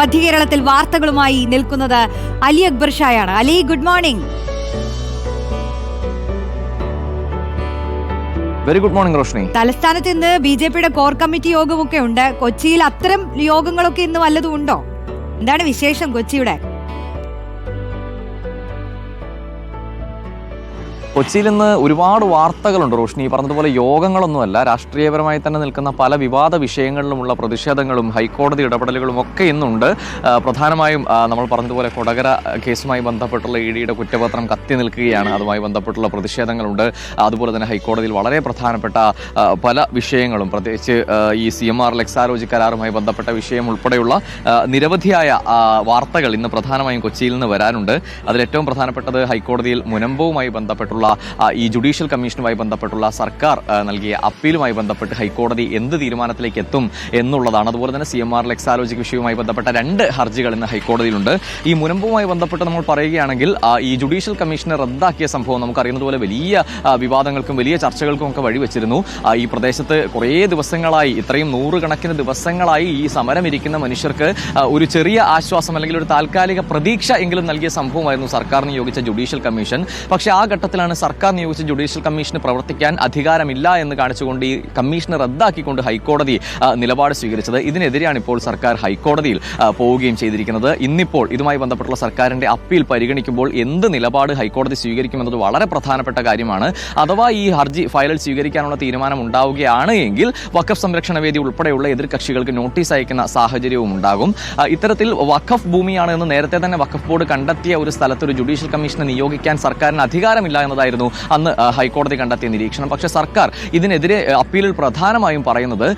മധ്യകേരളത്തിൽ വാർത്തകളുമായി നിൽക്കുന്നത് Ali Akbar ഷായാണ്. Ali good morning very good morning Roshni തലസ്ഥാനത്ത് ഇന്ന് ബി ജെ പിയുടെ കോർ കമ്മിറ്റി യോഗമൊക്കെ ഉണ്ട്. കൊച്ചിയിൽ അത്തരം യോഗങ്ങളൊക്കെ ഇന്ന് വല്ലതും ഉണ്ടോ? എന്താണ് വിശേഷം കൊച്ചിയുടെ? കൊച്ചിയിൽ നിന്ന് ഒരുപാട് വാർത്തകളുണ്ട് റോഷ്നി. ഈ പറഞ്ഞതുപോലെ യോഗങ്ങളൊന്നുമല്ല രാഷ്ട്രീയപരമായി തന്നെ നിൽക്കുന്ന പല വിവാദ വിഷയങ്ങളിലുമുള്ള പ്രതിഷേധങ്ങളും ഹൈക്കോടതി ഇടപെടലുകളും ഒക്കെ ഇന്നുണ്ട്. പ്രധാനമായും നമ്മൾ പറഞ്ഞതുപോലെ കൊടകര കേസുമായി ബന്ധപ്പെട്ടുള്ള ഇ ഡിയുടെ കുറ്റപത്രം കത്തി നിൽക്കുകയാണ്. അതുമായി ബന്ധപ്പെട്ടുള്ള പ്രതിഷേധങ്ങളുണ്ട്. അതുപോലെ തന്നെ ഹൈക്കോടതിയിൽ വളരെ പ്രധാനപ്പെട്ട പല വിഷയങ്ങളും പ്രത്യേകിച്ച് ഈ സി എം ആർ ലെക്സാലോജി കരാറുമായി ബന്ധപ്പെട്ട വിഷയം ഉൾപ്പെടെയുള്ള നിരവധിയായ വാർത്തകൾ ഇന്ന് പ്രധാനമായും കൊച്ചിയിൽ നിന്ന് വരാനുണ്ട്. അതിൽ ഏറ്റവും പ്രധാനപ്പെട്ടത് ഹൈക്കോടതിയിൽ മുനമ്പവുമായി ബന്ധപ്പെട്ടുള്ള ആ, ഈ ജുഡീഷ്യൽ കമ്മീഷനുമായി ബന്ധപ്പെട്ടുള്ള സർക്കാർ നൽകിയ അപ്പീലുമായി ബന്ധപ്പെട്ട് ഹൈക്കോടതി എന്ത് തീരുമാനത്തിലേക്ക് എത്തും എന്നുള്ളതാണ്. അതുപോലെ തന്നെ സി എം ആർ ലെക്സാലോജിക് വിഷയവുമായി ബന്ധപ്പെട്ട രണ്ട് ഹർജികൾ ഇന്ന് ഹൈക്കോടതിയിലുണ്ട്. ഈ മുനമ്പുമായി ബന്ധപ്പെട്ട് നമ്മൾ പറയുകയാണെങ്കിൽ ഈ ജുഡീഷ്യൽ കമ്മീഷനെ റദ്ദാക്കിയ സംഭവം നമുക്കറിയുന്നത് പോലെ വലിയ വിവാദങ്ങൾക്കും വലിയ ചർച്ചകൾക്കും ഒക്കെ വഴിവെച്ചിരുന്നു ഈ പ്രദേശത്ത് കുറേ ദിവസങ്ങളായി ഇത്രയും നൂറുകണക്കിന് ദിവസങ്ങളായി ഈ സമരം ഇരിക്കുന്ന മനുഷ്യർക്ക് ഒരു ചെറിയ ആശ്വാസം അല്ലെങ്കിൽ ഒരു താൽക്കാലിക പ്രതീക്ഷ എങ്കിലും നൽകിയ സംഭവമായിരുന്നു സർക്കാർ നിയോഗിച്ച ജുഡീഷ്യൽ കമ്മീഷൻ. പക്ഷേ ആ ഘട്ടത്തിലാണ് സർക്കാർ നിയോഗിച്ച ജുഡീഷ്യൽ കമ്മീഷന് പ്രവർത്തിക്കാൻ അധികാരമില്ല എന്ന് കാണിച്ചുകൊണ്ട് ഈ കമ്മീഷനെ റദ്ദാക്കിക്കൊണ്ട് ഹൈക്കോടതി നിലപാട് സ്വീകരിച്ചത്? ഇതിനെതിരെയാണ് ഇപ്പോൾ സർക്കാർ ഹൈക്കോടതിയിൽ പോവുകയും ചെയ്തിരിക്കുന്നത്. ഇന്നിപ്പോൾ ഇതുമായി ബന്ധപ്പെട്ടുള്ള സർക്കാരിന്റെ അപ്പീൽ പരിഗണിക്കുമ്പോൾ എന്ത് നിലപാട് ഹൈക്കോടതി സ്വീകരിക്കുമെന്നത് വളരെ പ്രധാനപ്പെട്ട കാര്യമാണ്. അഥവാ ഈ ഹർജി ഫയലിൽ സ്വീകരിക്കാനുള്ള തീരുമാനം ഉണ്ടാവുകയാണ് എങ്കിൽ വഖഫ് സംരക്ഷണ വേദി ഉൾപ്പെടെയുള്ള എതിർകക്ഷികൾക്ക് നോട്ടീസ് അയക്കുന്ന സാഹചര്യവും ഉണ്ടാകും. ഇത്തരത്തിൽ വഖഫ് ഭൂമിയാണ് എന്ന് നേരത്തെ തന്നെ വഖഫ് ബോർഡ് കണ്ടെത്തിയ ഒരു സ്ഥലത്ത് ഒരു ജുഡീഷ്യൽ കമ്മീഷനെ നിയോഗിക്കാൻ സർക്കാരിന് അധികാരമില്ല എന്നതായിരുന്നു അന്ന് ഹൈക്കോടതി കണ്ടെത്തിയ നിരീക്ഷണം. പക്ഷേ സർക്കാർ ഇതിനെതിരെ അപ്പീലിൽ പ്രധാനമായും പറയുന്നത്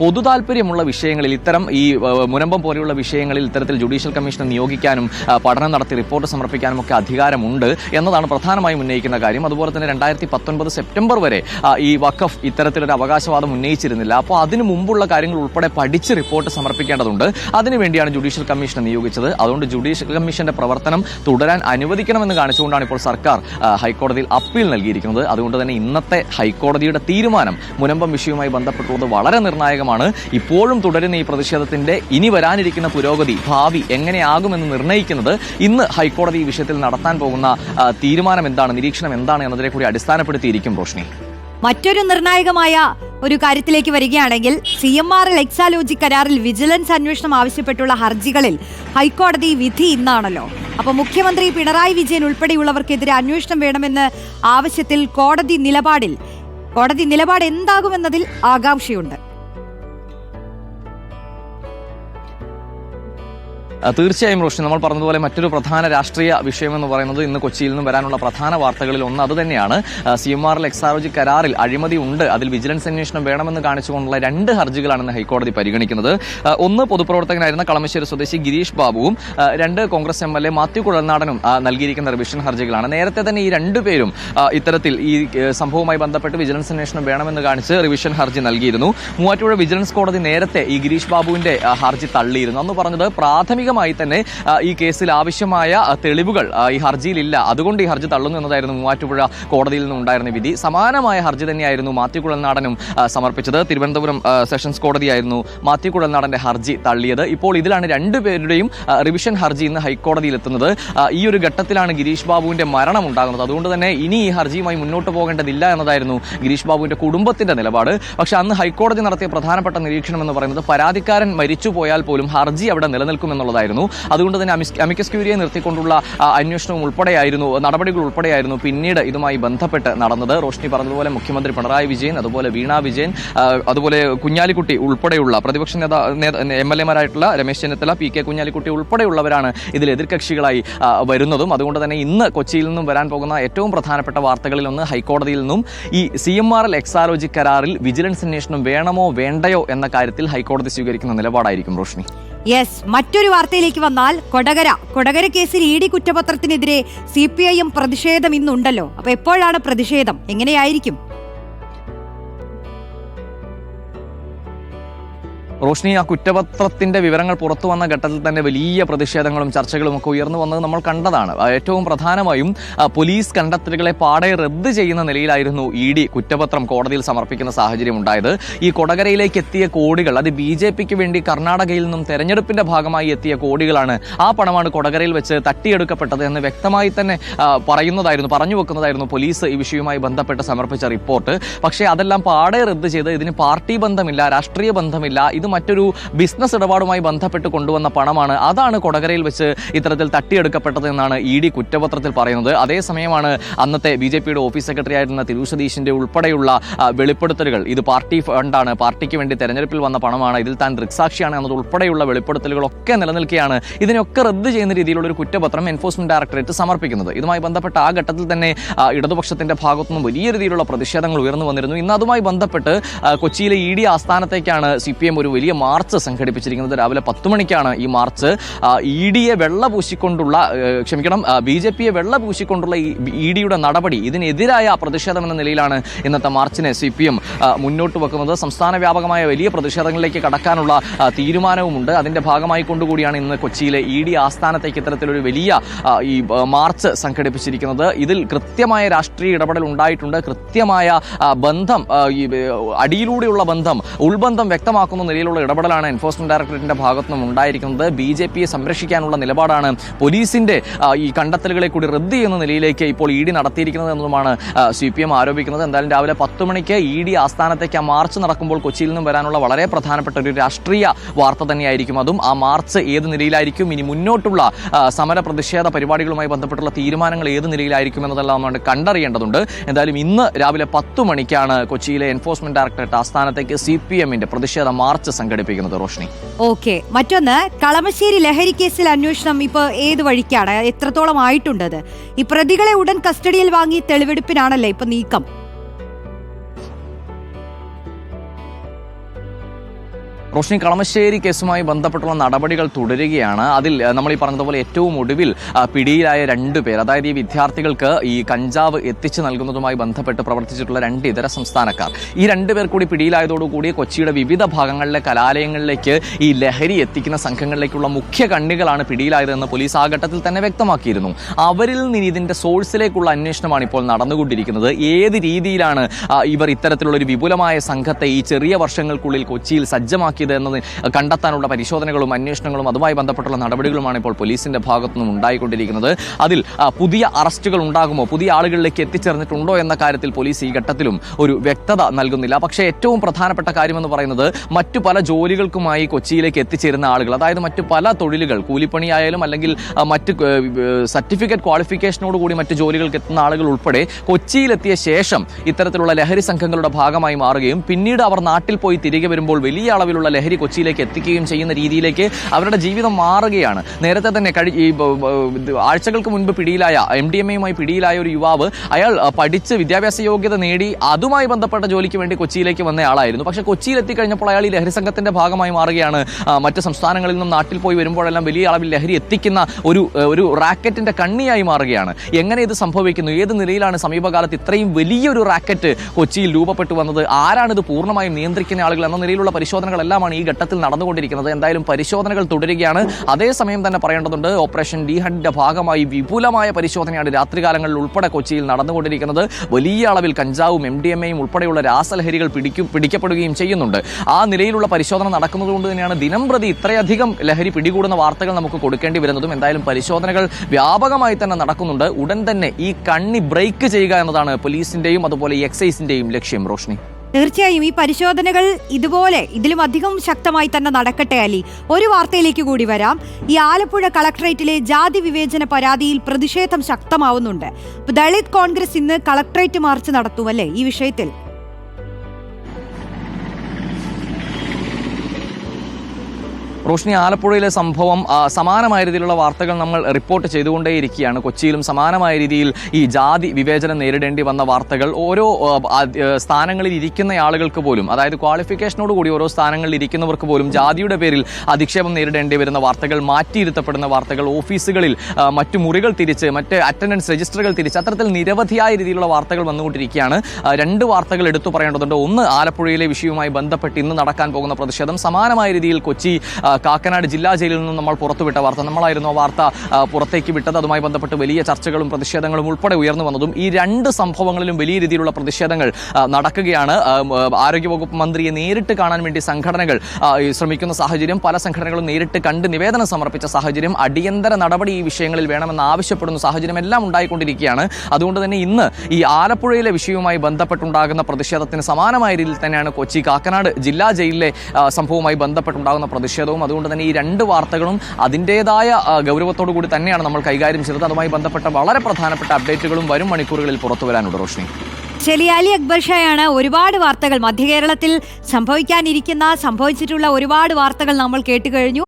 പൊതു താല്പര്യമുള്ള വിഷയങ്ങളിൽ ഇത്തരം ഈ മുനമ്പം പോലെയുള്ള വിഷയങ്ങളിൽ ഇത്തരത്തിൽ ജുഡീഷ്യൽ കമ്മീഷനെ നിയോഗിക്കാനും പഠനം നടത്തി റിപ്പോർട്ട് സമർപ്പിക്കാനും ഒക്കെ അധികാരമുണ്ട് എന്നതാണ് പ്രധാനമായും ഉന്നയിക്കുന്ന കാര്യം. അതുപോലെ തന്നെ രണ്ടായിരത്തി പത്തൊൻപത് സെപ്റ്റംബർ വരെ ഈ വഖഫ് ഇത്തരത്തിലൊരു അവകാശവാദം ഉന്നയിച്ചിരുന്നില്ല. അപ്പോൾ അതിനു മുമ്പുള്ള കാര്യങ്ങൾ ഉൾപ്പെടെ പഠിച്ച് റിപ്പോർട്ട് സമർപ്പിക്കേണ്ടതുണ്ട്. അതിനുവേണ്ടിയാണ് ജുഡീഷ്യൽ കമ്മീഷനെ നിയോഗിച്ചത്. അതുകൊണ്ട് ജുഡീഷ്യൽ കമ്മീഷന്റെ പ്രവർത്തനം തുടരാൻ അനുവദിക്കണമെന്ന് കാണിച്ചുകൊണ്ടാണ് ഇപ്പോൾ സർക്കാർ ഹൈക്കോടതിയിൽ അപ്പീൽ നൽകിയിരിക്കുന്നത്. അതുകൊണ്ട് തന്നെ ഇന്നത്തെ ഹൈക്കോടതിയുടെ തീരുമാനം മുനമ്പം വിഷയവുമായി ബന്ധപ്പെട്ടുള്ളത് വളരെ നിർണായകമാണ്. ഇപ്പോഴും തുടരുന്ന ഈ പ്രതിഷേധത്തിന്റെ ഇനി വരാനിരിക്കുന്ന പുരോഗതി ഭാവി എങ്ങനെയാകുമെന്ന് നിർണയിക്കുന്നത് ഇന്ന് ഹൈക്കോടതി ഈ വിഷയത്തിൽ നടത്താൻ പോകുന്ന തീരുമാനം എന്താണ് നിരീക്ഷണം എന്താണ് എന്നതിനെ കൂടി അടിസ്ഥാനപ്പെടുത്തിയിരിക്കും റോഷ്നി. മറ്റൊരു നിർണായകമായ ഒരു കാര്യത്തിലേക്ക് വരികയാണെങ്കിൽ C M R L Exalogic കരാറിൽ വിജിലൻസ് അന്വേഷണം ആവശ്യപ്പെട്ടുള്ള ഹർജികളിൽ ഹൈക്കോടതി വിധി ഇന്നാണല്ലോ. അപ്പോൾ മുഖ്യമന്ത്രി പിണറായി വിജയൻ ഉൾപ്പെടെയുള്ളവർക്കെതിരെ അന്വേഷണം വേണമെന്ന് ആവശ്യത്തിൽ കോടതി നിലപാടിൽ കോടതി നിലപാട് എന്താകുമെന്നതിൽ ആകാംക്ഷയുണ്ട്. തീർച്ചയായും റോഷൻ നമ്മൾ പറഞ്ഞതുപോലെ മറ്റൊരു പ്രധാന രാഷ്ട്രീയ വിഷയം എന്ന് പറയുന്നത് ഇന്ന് കൊച്ചിയിൽ നിന്നും വരാനുള്ള പ്രധാന വാർത്തകളിൽ ഒന്ന് അത് തന്നെയാണ്. സി എം ആർ എക്സാലോജി കരാറിൽ അഴിമതി ഉണ്ട്. അതിൽ വിജിലൻസ് അന്വേഷണം വേണമെന്ന് കാണിച്ചുകൊണ്ടുള്ള രണ്ട് ഹർജികളാണ് ഇന്ന് ഹൈക്കോടതി പരിഗണിക്കുന്നത്. ഒന്ന് പൊതുപ്രവർത്തകനായിരുന്ന കളമശ്ശേരി സ്വദേശി ഗിരീഷ് ബാബുവും രണ്ട് Congress M L A Mathew കുഴൽനാടനും നൽകിയിരിക്കുന്ന റിവിഷൻ ഹർജികളാണ്. നേരത്തെ തന്നെ ഈ രണ്ടുപേരും ഇത്തരത്തിൽ ഈ സംഭവവുമായി ബന്ധപ്പെട്ട് വിജിലൻസ് അന്വേഷണം വേണമെന്ന് കാണിച്ച് റിവിഷൻ ഹർജി നൽകിയിരുന്നു. മൂവാറ്റുപുഴ വിജിലൻസ് കോടതി നേരത്തെ ഈ ഗിരീഷ് ബാബുവിന്റെ ഹർജി തള്ളിയിരുന്നു. അന്ന് പറഞ്ഞത് പ്രാഥമികമായി തന്നെ ഈ കേസിൽ ആവശ്യമായ തെളിവുകൾ ഈ ഹർജിയിലില്ല. അതുകൊണ്ട് ഈ ഹർജി തള്ളുന്നു എന്നതായിരുന്നു മൂവാറ്റുപുഴ കോടതിയിൽ നിന്നുണ്ടായിരുന്ന വിധി. സമാനമായ ഹർജി തന്നെയായിരുന്നു മാത്യു കുഴൽനാടനും സമർപ്പിച്ചത്. തിരുവനന്തപുരം സെഷൻസ് കോടതിയായിരുന്നു മാത്യു കുഴൽനാടന്റെ ഹർജി തള്ളിയത്. ഇപ്പോൾ ഇതിലാണ് രണ്ടുപേരുടെയും പേരുടെയും റിവിഷൻ ഹർജി ഇന്ന് ഹൈക്കോടതിയിൽ എത്തുന്നത്. ഈ ഒരു ഘട്ടത്തിലാണ് ഗിരീഷ് ബാബുവിന്റെ മരണം ഉണ്ടാകുന്നത്. അതുകൊണ്ട് തന്നെ ഇനി ഈ ഹർജിയുമായി മുന്നോട്ട് പോകേണ്ടതില്ല എന്നതായിരുന്നു ഗിരീഷ് ബാബുവിന്റെ കുടുംബത്തിന്റെ നിലപാട്. പക്ഷേ അന്ന് ഹൈക്കോടതി നടത്തിയ പ്രധാനപ്പെട്ട നിരീക്ഷണം എന്ന് പറയുന്നത് പരാതിക്കാരൻ മരിച്ചു പോയാൽ പോലും ഹർജി അവിടെ നിലനിൽക്കുമെന്നുള്ളതായിരുന്നു. അതുകൊണ്ട് തന്നെ അമിക്കസ് ക്യൂരിയെ നിർത്തിക്കൊണ്ടുള്ള അന്വേഷണവും ഉൾപ്പെടെയായിരുന്നു നടപടികൾ ഉൾപ്പെടെയായിരുന്നു പിന്നീട് ഇതുമായി ബന്ധപ്പെട്ട് നടന്നത്. റോഷ്നി പറഞ്ഞതുപോലെ മുഖ്യമന്ത്രി പിണറായി വിജയൻ അതുപോലെ വീണ വിജയൻ അതുപോലെ കുഞ്ഞാലിക്കുട്ടി ഉൾപ്പെടെയുള്ള പ്രതിപക്ഷ നേതാ എം എൽ എമാരായിട്ടുള്ള രമേശ് ചെന്നിത്തല പി കെ കുഞ്ഞാലിക്കുട്ടി ഉൾപ്പെടെയുള്ളവരാണ് ഇതിൽ എതിർകക്ഷികളായി വരുന്നതും. അതുകൊണ്ട് തന്നെ ഇന്ന് കൊച്ചിയിൽ നിന്നും വരാൻ പോകുന്ന ഏറ്റവും പ്രധാനപ്പെട്ട വാർത്തകളിൽ ഒന്ന് ഹൈക്കോടതിയിൽ നിന്നും ഈ C M R L Exalogic കരാറിൽ വിജിലൻസ് അന്വേഷണം വേണമോ വേണ്ടയോ എന്ന കാര്യത്തിൽ ഹൈക്കോടതി സ്വീകരിക്കുന്ന നിലപാടായിരിക്കും റോഷ്നി. യെസ് മറ്റൊരു വാർത്തയിലേക്ക് വന്നാൽ കൊടകര. കൊടകര കേസിൽ ഇ ഡി കുറ്റപത്രത്തിനെതിരെ സി പി ഐ എം പ്രതിഷേധം ഇന്നുണ്ടല്ലോ. അപ്പൊ എപ്പോഴാണ് പ്രതിഷേധം? എങ്ങനെയായിരിക്കും? റോഷ്നി ആ കുറ്റപത്രത്തിന്റെ വിവരങ്ങൾ പുറത്തു വന്ന ഘട്ടത്തിൽ തന്നെ വലിയ പ്രതിഷേധങ്ങളും ചർച്ചകളും ഒക്കെ ഉയർന്നു വന്നത് നമ്മൾ കണ്ടതാണ്. ഏറ്റവും പ്രധാനമായും പോലീസ് കണ്ടെത്തലുകളെ പാടെ റദ്ദ് ചെയ്യുന്ന നിലയിലായിരുന്നു ഇ ഡി കുറ്റപത്രം കോടതിയിൽ സമർപ്പിക്കുന്ന സാഹചര്യം ഉണ്ടായത്. ഈ കൊടകരയിലേക്ക് എത്തിയ കോടികൾ അത് ബി ജെ പിക്ക് വേണ്ടി കർണാടകയിൽ നിന്നും തെരഞ്ഞെടുപ്പിന്റെ ഭാഗമായി എത്തിയ കോടികളാണ് ആ പണമാണ് കൊടകരയിൽ വെച്ച് തട്ടിയെടുക്കപ്പെട്ടത് എന്ന് വ്യക്തമായി തന്നെ പറയുന്നതായിരുന്നു പറഞ്ഞു വെക്കുന്നതായിരുന്നു പോലീസ് ഈ വിഷയവുമായി ബന്ധപ്പെട്ട് സമർപ്പിച്ച റിപ്പോർട്ട്. പക്ഷേ അതെല്ലാം പാടെ റദ്ദ് ചെയ്ത് ഇതിന് പാർട്ടി ബന്ധമില്ല രാഷ്ട്രീയ ബന്ധമില്ല ഇത് മറ്റൊരു ബിസിനസ് ഇടപാടുമായി ബന്ധപ്പെട്ട് കൊണ്ടുവന്ന പണമാണ്. അതാണ് കൊടകരയിൽ വെച്ച് ഇത്തരത്തിൽ തട്ടിയെടുക്കപ്പെട്ടത് എന്നാണ് ഇ ഡി കുറ്റപത്രത്തിൽ പറയുന്നത്. അതേസമയമാണ് അന്നത്തെ ബി ജെ പിയുടെ ഓഫീസ് സെക്രട്ടറി ആയിരുന്ന തിരു സതീഷിന്റെ ഉൾപ്പെടെയുള്ള വെളിപ്പെടുത്തലുകൾ. ഇത് പാർട്ടി ഫണ്ടാണ്. പാർട്ടിക്ക് വേണ്ടി തെരഞ്ഞെടുപ്പിൽ വന്ന പണമാണ്. ഇതിൽ താൻ ദൃക്സാക്ഷിയാണ് എന്നത് ഉൾപ്പെടെയുള്ള വെളിപ്പെടുത്തലുകളൊക്കെ നിലനിൽക്കുകയാണ്. ഇതിനൊക്കെ റദ്ദ് ചെയ്യുന്ന രീതിയിലുള്ള ഒരു കുറ്റപത്രം എൻഫോഴ്സ്മെന്റ് ഡയറക്ടറേറ്റ് സമർപ്പിക്കുന്നത്. ഇതുമായി ബന്ധപ്പെട്ട ആ ഘട്ടത്തിൽ തന്നെ ഇടതുപക്ഷത്തിന്റെ ഭാഗത്തുനിന്നും വലിയ രീതിയിലുള്ള പ്രതിഷേധങ്ങൾ ഉയർന്നു വന്നിരുന്നു. ഇന്ന് അതുമായി ബന്ധപ്പെട്ട് കൊച്ചിയിലെ ഇ ഡി ആസ്ഥാനത്തേക്കാണ് സി പി എം ഒരു വലിയ മാർച്ച് സംഘടിപ്പിച്ചിരിക്കുന്നത്. രാവിലെ പത്ത് മണിക്കാണ് ഈ മാർച്ച്. ഇ ഡിയെ വെള്ള പൂശിക്കൊണ്ടുള്ള ക്ഷമിക്കണം ബി ജെ പിയെ വെള്ള പൂശിക്കൊണ്ടുള്ള ഇ ഡിയുടെ നടപടി ഇതിനെതിരായ പ്രതിഷേധം എന്ന നിലയിലാണ് ഇന്നത്തെ മാർച്ചിനെ സി പി എം മുന്നോട്ട് വെക്കുന്നത്. സംസ്ഥാന വ്യാപകമായ വലിയ പ്രതിഷേധങ്ങളിലേക്ക് കടക്കാനുള്ള തീരുമാനവുമുണ്ട്. അതിന്റെ ഭാഗമായി കൊണ്ടുകൂടിയാണ് ഇന്ന് കൊച്ചിയിലെ ഇ ഡി ആസ്ഥാനത്തേക്ക് ഇത്തരത്തിലൊരു വലിയ ഈ മാർച്ച് സംഘടിപ്പിച്ചിരിക്കുന്നത്. ഇതിൽ കൃത്യമായ രാഷ്ട്രീയ ഇടപെടൽ ഉണ്ടായിട്ടുണ്ട്. കൃത്യമായ ബന്ധം ഈ അടിയിലൂടെയുള്ള ബന്ധം ഉൾബന്ധം വ്യക്തമാക്കുന്ന നിലയിലുള്ള ഇടപെടലാണ് എൻഫോഴ്സ്മെന്റ് ഡയറക്ടറേറ്റിന്റെ ഭാഗത്തുനിന്നും ഉണ്ടായിരിക്കുന്നത്. ബി ജെ പിയെ സംരക്ഷിക്കാനുള്ള നിലപാടാണ് പോലീസിന്റെ ഈ കണ്ടെത്തലുകളെ കൂടി റദ്ദ് ചെയ്യുന്ന നിലയിലേക്ക് ഇപ്പോൾ ഇ ഡി നടത്തിയിരിക്കുന്നത് എന്നതുമാണ് സി പി എം ആരോപിക്കുന്നത്. എന്തായാലും രാവിലെ പത്ത് മണിക്ക് ഇ ഡി ആസ്ഥാനത്തേക്ക് ആ മാർച്ച് നടക്കുമ്പോൾ കൊച്ചിയിൽ നിന്നും വരാനുള്ള വളരെ പ്രധാനപ്പെട്ട ഒരു രാഷ്ട്രീയ വാർത്ത തന്നെയായിരിക്കും അതും. ആ മാർച്ച് ഏത് നിലയിലായിരിക്കും? ഇനി മുന്നോട്ടുള്ള സമര പ്രതിഷേധ പരിപാടികളുമായി ബന്ധപ്പെട്ടുള്ള തീരുമാനങ്ങൾ ഏത് നിലയിലായിരിക്കും എന്നതെല്ലാം നമ്മൾ കണ്ടറിയേണ്ടതുണ്ട്. എന്തായാലും ഇന്ന് രാവിലെ പത്ത് മണിക്കാണ് കൊച്ചിയിലെ എൻഫോഴ്സ്മെന്റ് ഡയറക്ടറേറ്റ് ആസ്ഥാനത്തേക്ക് സി പി എമ്മിന്റെ പ്രതിഷേധ മാർച്ച് സംഘടിപ്പിക്കുന്നത് റോഷ്നി? ഓക്കെ. മറ്റൊന്ന് കളമശ്ശേരി ലഹരി കേസിൽ അന്വേഷണം ഇപ്പൊ ഏത് വഴിക്കാണ്? എത്രത്തോളം ആയിട്ടുണ്ടത് ഈ പ്രതികളെ ഉടൻ കസ്റ്റഡിയിൽ വാങ്ങി തെളിവെടുപ്പിനാണല്ലേ ഇപ്പൊ നീക്കം? റോഷ്നി കളമശ്ശേരി കേസുമായി ബന്ധപ്പെട്ടുള്ള നടപടികൾ തുടരുകയാണ്. അതിൽ നമ്മൾ ഈ പറഞ്ഞതുപോലെ ഏറ്റവും ഒടുവിൽ പിടിയിലായ രണ്ട് പേർ അതായത് ഈ വിദ്യാർത്ഥികൾക്ക് ഈ കഞ്ചാവ് എത്തിച്ചു നൽകുന്നതുമായി ബന്ധപ്പെട്ട് പ്രവർത്തിച്ചിട്ടുള്ള രണ്ട് ഇതര സംസ്ഥാനക്കാർ. ഈ രണ്ടുപേർ കൂടി പിടിയിലായതോടുകൂടി കൊച്ചിയുടെ വിവിധ ഭാഗങ്ങളിലെ കലാലയങ്ങളിലേക്ക് ഈ ലഹരി എത്തിക്കുന്ന സംഘങ്ങളിലേക്കുള്ള മുഖ്യ കണ്ണികളാണ് പിടിയിലായതെന്ന് പോലീസ് ആ ഘട്ടത്തിൽ തന്നെ വ്യക്തമാക്കിയിരുന്നു. അവരിൽ നിന്ന് ഇതിന്റെ സോഴ്സിലേക്കുള്ള അന്വേഷണമാണ് ഇപ്പോൾ നടന്നുകൊണ്ടിരിക്കുന്നത്. ഏത് രീതിയിലാണ് ഇവർ ഇത്തരത്തിലുള്ള ഒരു വിപുലമായ സംഘത്തെ ഈ ചെറിയ വർഷങ്ങൾക്കുള്ളിൽ കൊച്ചിയിൽ സജ്ജമാക്കിയത് എന്നത് കണ്ടെത്താനുള്ള പരിശോധനകളും അന്വേഷണങ്ങളും അതുമായി ബന്ധപ്പെട്ടുള്ള നടപടികളുമാണ് ഇപ്പോൾ പോലീസിന്റെ ഭാഗത്തു നിന്നും ഉണ്ടായിക്കൊണ്ടിരിക്കുന്നത്. അതിൽ പുതിയ അറസ്റ്റുകൾ ഉണ്ടാകുമോ? പുതിയ ആളുകളിലേക്ക് എത്തിച്ചേർന്നിട്ടുണ്ടോ എന്ന കാര്യത്തിൽ പോലീസ് ഈ ഘട്ടത്തിലും ഒരു വ്യക്തത നൽകുന്നില്ല. പക്ഷേ ഏറ്റവും പ്രധാനപ്പെട്ട കാര്യമെന്ന് പറയുന്നത് മറ്റു പല ജോലികൾക്കുമായി കൊച്ചിയിലേക്ക് എത്തിച്ചേരുന്ന ആളുകൾ അതായത് മറ്റു പല തൊഴിലുകൾ കൂലിപ്പണിയായാലും അല്ലെങ്കിൽ മറ്റ് സർട്ടിഫിക്കറ്റ് ക്വാളിഫിക്കേഷനോട് കൂടി മറ്റു ജോലികൾക്ക് എത്തുന്ന ആളുകൾ ഉൾപ്പെടെ കൊച്ചിയിലെത്തിയ ശേഷം ഇത്തരത്തിലുള്ള ലഹരി സംഘങ്ങളുടെ ഭാഗമായി മാറുകയും പിന്നീട് അവർ നാട്ടിൽ പോയി തിരികെ വരുമ്പോൾ വലിയ അളവിലുള്ള ലഹരി കൊച്ചിയിലേക്ക് എത്തിക്കുകയും ചെയ്യുന്ന രീതിയിലേക്ക് അവരുടെ ജീവിതം മാറുകയാണ്. നേരത്തെ തന്നെ കഴി ഈ ആഴ്ചകൾക്ക് മുൻപ് പിടിയിലായ എം ഡി എം എയുമായി പിടിയിലായ ഒരു യുവാവ് അയാൾ പഠിച്ച് വിദ്യാഭ്യാസ യോഗ്യത നേടി അതുമായി ബന്ധപ്പെട്ട ജോലിക്ക് വേണ്ടി കൊച്ചിയിലേക്ക് വന്ന ആളായിരുന്നു. പക്ഷേ കൊച്ചിയിൽ എത്തിക്കഴിഞ്ഞപ്പോൾ അയാൾ ഈ ലഹരി സംഘത്തിന്റെ ഭാഗമായി മാറുകയാണ്. മറ്റ് സംസ്ഥാനങ്ങളിൽ നിന്നും നാട്ടിൽ പോയി വരുമ്പോഴെല്ലാം വലിയ അളവിൽ ലഹരി എത്തിക്കുന്ന ഒരു ഒരു റാക്കറ്റിന്റെ കണ്ണിയായി മാറുകയാണ്. എങ്ങനെ ഇത് സംഭവിക്കുന്നു? ഏത് നിലയിലാണ് സമീപകാലത്ത് ഇത്രയും വലിയൊരു റാക്കറ്റ് കൊച്ചിയിൽ രൂപപ്പെട്ടു വന്നത്? ആരാണ് ഇത് പൂർണമായും നിയന്ത്രിക്കുന്ന ആളുകൾ? എന്ന നിലയിലുള്ള പരിശോധനകളെല്ലാമാണ് ഈ ഘട്ടത്തിൽ നടന്നുകൊണ്ടിരിക്കുന്നത്. എന്തായാലും പരിശോധനകൾ തുടരുകയാണ്. അതേസമയം തന്നെ പറയേണ്ടതുണ്ട് ഓപ്പറേഷൻ ഡി ഹണ്ടിന്റെ ഭാഗമായി വിപുലമായ പരിശോധനയാണ് രാത്രികാലങ്ങളിൽ ഉൾപ്പെടെ കൊച്ചിയിൽ നടന്നുകൊണ്ടിരിക്കുന്നത്. വലിയ അളവിൽ കഞ്ചാവും എം ഡി എം എയും ഉൾപ്പെടെയുള്ള രാസലഹരികൾ പിടിക്കും പിടിക്കപ്പെടുകയും ചെയ്യുന്നുണ്ട്. ആ നിലയിലുള്ള പരിശോധന നടക്കുന്നതുകൊണ്ട് തന്നെയാണ് ദിനം പ്രതി ഇത്രയധികം ലഹരി പിടികൂടുന്ന വാർത്തകൾ നമുക്ക് കൊടുക്കേണ്ടി വരുന്നതും. എന്തായാലും പരിശോധനകൾ വ്യാപകമായി തന്നെ നടക്കുന്നുണ്ട്. ഉടൻ തന്നെ ഈ കണ്ണി ബ്രേക്ക് ചെയ്യുക എന്നതാണ് പോലീസിന്റെയും അതുപോലെ എക്സൈസിന്റെയും ലക്ഷ്യം. റോഷ്നി. തീർച്ചയായും ഈ പരിശോധനകൾ ഇതുപോലെ ഇതിലും അധികം ശക്തമായി തന്നെ നടക്കട്ടെ അലി. ഒരു വാർത്തയിലേക്ക് കൂടി വരാം. ഈ ആലപ്പുഴ കളക്ടറേറ്റിലെ ജാതി വിവേചന പരാതിയിൽ പ്രതിഷേധം ശക്തമാവുന്നുണ്ട്. ദളിത് കോൺഗ്രസ് ഇന്ന് കളക്ടറേറ്റ് മാർച്ച് നടത്തും അല്ലേ? ഈ വിഷയത്തിൽ. റോഷ്നി ആലപ്പുഴയിലെ സംഭവം സമാനമായ രീതിയിലുള്ള വാർത്തകൾ നമ്മൾ റിപ്പോർട്ട് ചെയ്തുകൊണ്ടേയിരിക്കുകയാണ്. കൊച്ചിയിലും സമാനമായ രീതിയിൽ ഈ ജാതി വിവേചനം നേരിടേണ്ടി വന്ന വാർത്തകൾ. ഓരോ സ്ഥാനങ്ങളിൽ ഇരിക്കുന്ന ആളുകൾക്ക് പോലും അതായത് ക്വാളിഫിക്കേഷനോട് കൂടി ഓരോ സ്ഥാനങ്ങളിൽ ഇരിക്കുന്നവർക്ക് പോലും ജാതിയുടെ പേരിൽ അധിക്ഷേപം നേരിടേണ്ടി വരുന്ന വാർത്തകൾ മാറ്റിയിരുത്തപ്പെടുന്ന വാർത്തകൾ ഓഫീസുകളിൽ മറ്റു മുറികൾ തിരിച്ച് മറ്റ് അറ്റൻഡൻസ് രജിസ്റ്ററുകൾ തിരിച്ച് അത്തരത്തിൽ നിരവധിയായ രീതിയിലുള്ള വാർത്തകൾ വന്നുകൊണ്ടിരിക്കുകയാണ്. രണ്ട് വാർത്തകൾ എടുത്തു പറയേണ്ടതുണ്ട്. ഒന്ന് ആലപ്പുഴയിലെ വിഷയവുമായി ബന്ധപ്പെട്ട് ഇന്ന് നടക്കാൻ പോകുന്ന പ്രതിഷേധം. സമാനമായ രീതിയിൽ കൊച്ചി കാക്കനാട് ജില്ലാ ജയിലിൽ നിന്നും നമ്മൾ പുറത്തുവിട്ട വാർത്ത. നമ്മളായിരുന്നു ആ വാർത്ത പുറത്തേക്ക് വിട്ടത്. അതുമായി ബന്ധപ്പെട്ട് വലിയ ചർച്ചകളും പ്രതിഷേധങ്ങളും ഉൾപ്പെടെ ഉയർന്നു വന്നതും ഈ രണ്ട് സംഭവങ്ങളിലും വലിയ രീതിയിലുള്ള പ്രതിഷേധങ്ങൾ നടക്കുകയാണ്. ആരോഗ്യവകുപ്പ് മന്ത്രിയെ നേരിട്ട് കാണാൻ വേണ്ടി സംഘടനകൾ ശ്രമിക്കുന്ന സാഹചര്യം പല സംഘടനകളും നേരിട്ട് കണ്ട് നിവേദനം സമർപ്പിച്ച സാഹചര്യം അടിയന്തര നടപടി ഈ വിഷയങ്ങളിൽ വേണമെന്ന് ആവശ്യപ്പെടുന്ന സാഹചര്യം എല്ലാം ഉണ്ടായിക്കൊണ്ടിരിക്കുകയാണ്. അതുകൊണ്ട് തന്നെ ഇന്ന് ഈ ആലപ്പുഴയിലെ വിഷയവുമായി ബന്ധപ്പെട്ടുണ്ടാകുന്ന പ്രതിഷേധത്തിന് സമാനമായ രീതിയിൽ തന്നെയാണ് കൊച്ചി കാക്കനാട് ജില്ലാ ജയിലിലെ സംഭവവുമായി ബന്ധപ്പെട്ടുണ്ടാകുന്ന പ്രതിഷേധവും അതുകൊണ്ട് തന്നെ ഈ രണ്ട് വാർത്തകളും അതിന്റെതായ ഗൗരവത്തോടു കൂടി തന്നെയാണ് നമ്മൾ കൈകാര്യം ചെയ്തത്. അതുമായി ബന്ധപ്പെട്ട വളരെ പ്രധാനപ്പെട്ട അപ്ഡേറ്റുകളും വരും മണിക്കൂറുകളിൽ പുറത്തു വരാനുണ്ട് റോഷ്നി. അലി അക്ബർ ഷായാണ് ഒരുപാട് വാർത്തകൾ മധ്യ കേരളത്തിൽ സംഭവിക്കാനിരിക്കുന്ന സംഭവിച്ചിട്ടുള്ള ഒരുപാട് വാർത്തകൾ നമ്മൾ കേട്ടുകഴിഞ്ഞു.